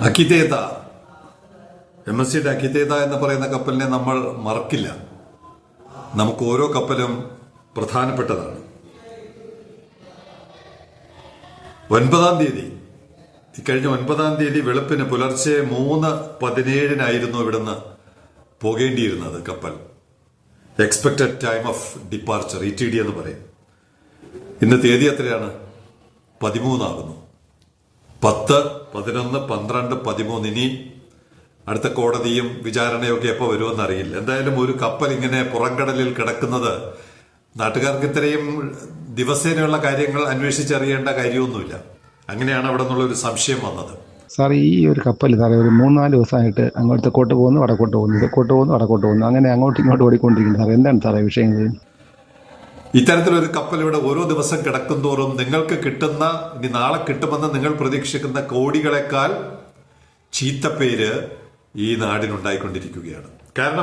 അക്കിതേത. M S സിയുടെ അക്കിതേത എന്ന് പറയുന്ന കപ്പലിനെ നമ്മൾ മറക്കില്ല. നമുക്ക് ഓരോ കപ്പലും പ്രധാനപ്പെട്ടതാണ്. ഒൻപതാം തീയതി. ഇക്കഴിഞ്ഞ ഒൻപതാം തീയതി വെളുപ്പിന് പുലർച്ചെ മൂന്ന് പതിനേഴിനായിരുന്നു ഇവിടുന്ന് പോകേണ്ടിയിരുന്നത് കപ്പൽ. Expected time of departure E T D എന്ന് പറയും. ഇന്ന് തീയതി എത്രയാണ്? പതിമൂന്നാകുന്നു. പത്ത് പതിനൊന്ന് പന്ത്രണ്ട് പതിമൂന്ന് ഇനി അടുത്ത കോടതിയും വിചാരണയൊക്കെ എപ്പോൾ വരുമെന്ന് അറിയില്ല എന്തായാലും ഒരു കപ്പൽ ഇങ്ങനെ പുറംകടലിൽ കിടക്കുന്നത് നാട്ടുകാർക്ക് ഇത്രയും ദിവസേനയുള്ള കാര്യങ്ങൾ അന്വേഷിച്ചറിയേണ്ട കാര്യമൊന്നുമില്ല. അങ്ങനെയാണ് അവിടെ നിന്നുള്ള ഒരു സംശയം വന്നത്. സാർ ഈ ഒരു കപ്പൽ സാറേ ഒരു മൂന്നാൽ ദിവസമായിട്ട് അങ്ങോട്ട് തെക്കോട്ട് പോകുന്നു വടക്കോട്ട് പോകുന്നു തെക്കോട്ട് പോകുന്നു വടക്കോട്ട് പോകുന്നു അങ്ങനെ അങ്ങോട്ടും ഇങ്ങോട്ട് ഓടിക്കൊണ്ടിരിക്കുന്നു സാർ എന്താണ് സാറേ വിഷയങ്ങൾ? ഇത്തരത്തിലൊരു കപ്പൽ ഇവിടെ ഓരോ ദിവസം കിടക്കും തോറും നിങ്ങൾക്ക് കിട്ടുന്ന ഇനി നാളെ കിട്ടുമെന്ന് നിങ്ങൾ പ്രതീക്ഷിക്കുന്ന കോടികളെക്കാൾ ചീത്തപ്പേര് ഈ നാടിനുണ്ടായിക്കൊണ്ടിരിക്കുകയാണ്. കാരണം